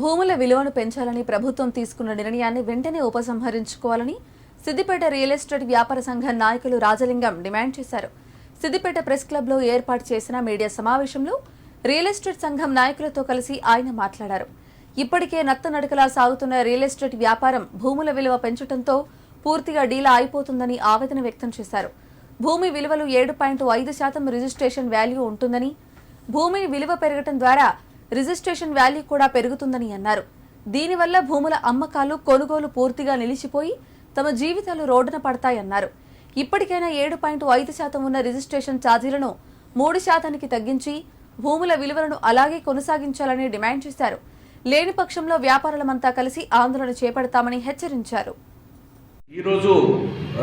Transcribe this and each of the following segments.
భూముల విలువను పెంచాలని ప్రభుత్వం తీసుకున్న నిర్ణయాన్ని వెంటనే ఉపసంహరించుకోవాలని సిద్దిపేట రియల్ ఎస్టేట్ వ్యాపార సంఘం నాయకులు రాజలింగం డిమాండ్ చేశారు. సిద్దిపేట ప్రెస్ క్లబ్లో ఏర్పాటు చేసిన మీడియా సమావేశంలో రియల్ ఎస్టేట్ సంఘం నాయకులతో కలిసి ఆయన మాట్లాడారు. ఇప్పటికే నత్తనడకలా సాగుతున్న రియల్ ఎస్టేట్ వ్యాపారం భూముల విలువ పెంచడంతో పూర్తిగా డీలా అయిపోతుందని ఆవేదన వ్యక్తం చేశారు. భూమి విలువలు ఏడు పాయింట్ ఐదు శాతం రిజిస్ట్రేషన్ వాల్యూ ఉంటుందని భూమి విలువ పెరగటం ద్వారా రిజిస్ట్రేషన్ వాల్యూ కూడా పెరుగుతుందని అన్నారు. దీనివల్ల భూముల అమ్మకాలు కొనుగోలు పూర్తిగా నిలిచిపోయి తమ జీవితాలు రోడ్డున పడతాయన్నారు. ఇప్పటికైనా ఏడు పాయింట్ ఐదు శాతం ఉన్న రిజిస్ట్రేషన్ ఛార్జీలను మూడు శాతానికి తగ్గించి భూముల విలువలను అలాగే కొనసాగించాలని డిమాండ్ చేశారు. లేని పక్షంలో వ్యాపారులమంతా కలిసి ఆందోళన చేపడతామని హెచ్చరించారు. ఈరోజు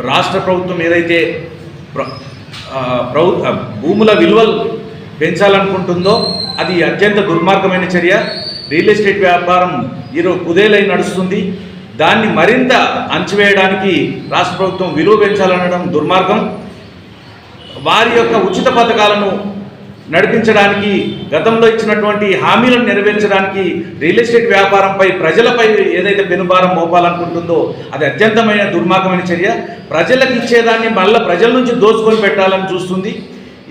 రాష్ట్ర ప్రభుత్వం ఏదైతే భూముల విలువలు పెంచాలనుకుంటుందో అది అత్యంత దుర్మార్గమైన చర్య. రియల్ ఎస్టేట్ వ్యాపారం ఈరోజు కుదేలై నడుస్తుంది. దాన్ని మరింత అంచివేయడానికి రాష్ట్ర ప్రభుత్వం విలువ పెంచాలనడం దుర్మార్గం. వారి యొక్క ఉచిత పథకాలను నడిపించడానికి గతంలో ఇచ్చినటువంటి హామీలను నెరవేర్చడానికి రియల్ ఎస్టేట్ వ్యాపారంపై ప్రజలపై ఏదైతే పెనుభారం మోపాలనుకుంటుందో అది అత్యంతమైన దుర్మార్గమైన చర్య. ప్రజలకు ఇచ్చేదాన్ని మళ్ళీ ప్రజల నుంచి దోచుకొని పెట్టాలని చూస్తుంది.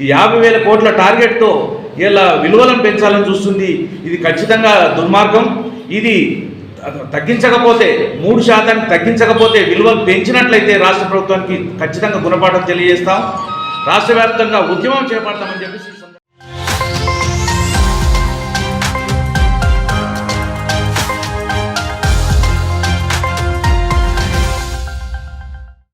ఈ యాభై వేల కోట్ల టార్గెట్తో ఇలా విలువలను పెంచాలని చూస్తుంది. ఇది ఖచ్చితంగా దుర్మార్గం. ఇది తగ్గించకపోతే మూడు శాతానికి తగ్గించకపోతే విలువలు పెంచినట్లయితే రాష్ట్ర ప్రభుత్వానికి ఖచ్చితంగా గుణపాఠం తెలియజేస్తాం. రాష్ట్ర వ్యాప్తంగా ఉద్యమం చేపడతామని చెప్పేసి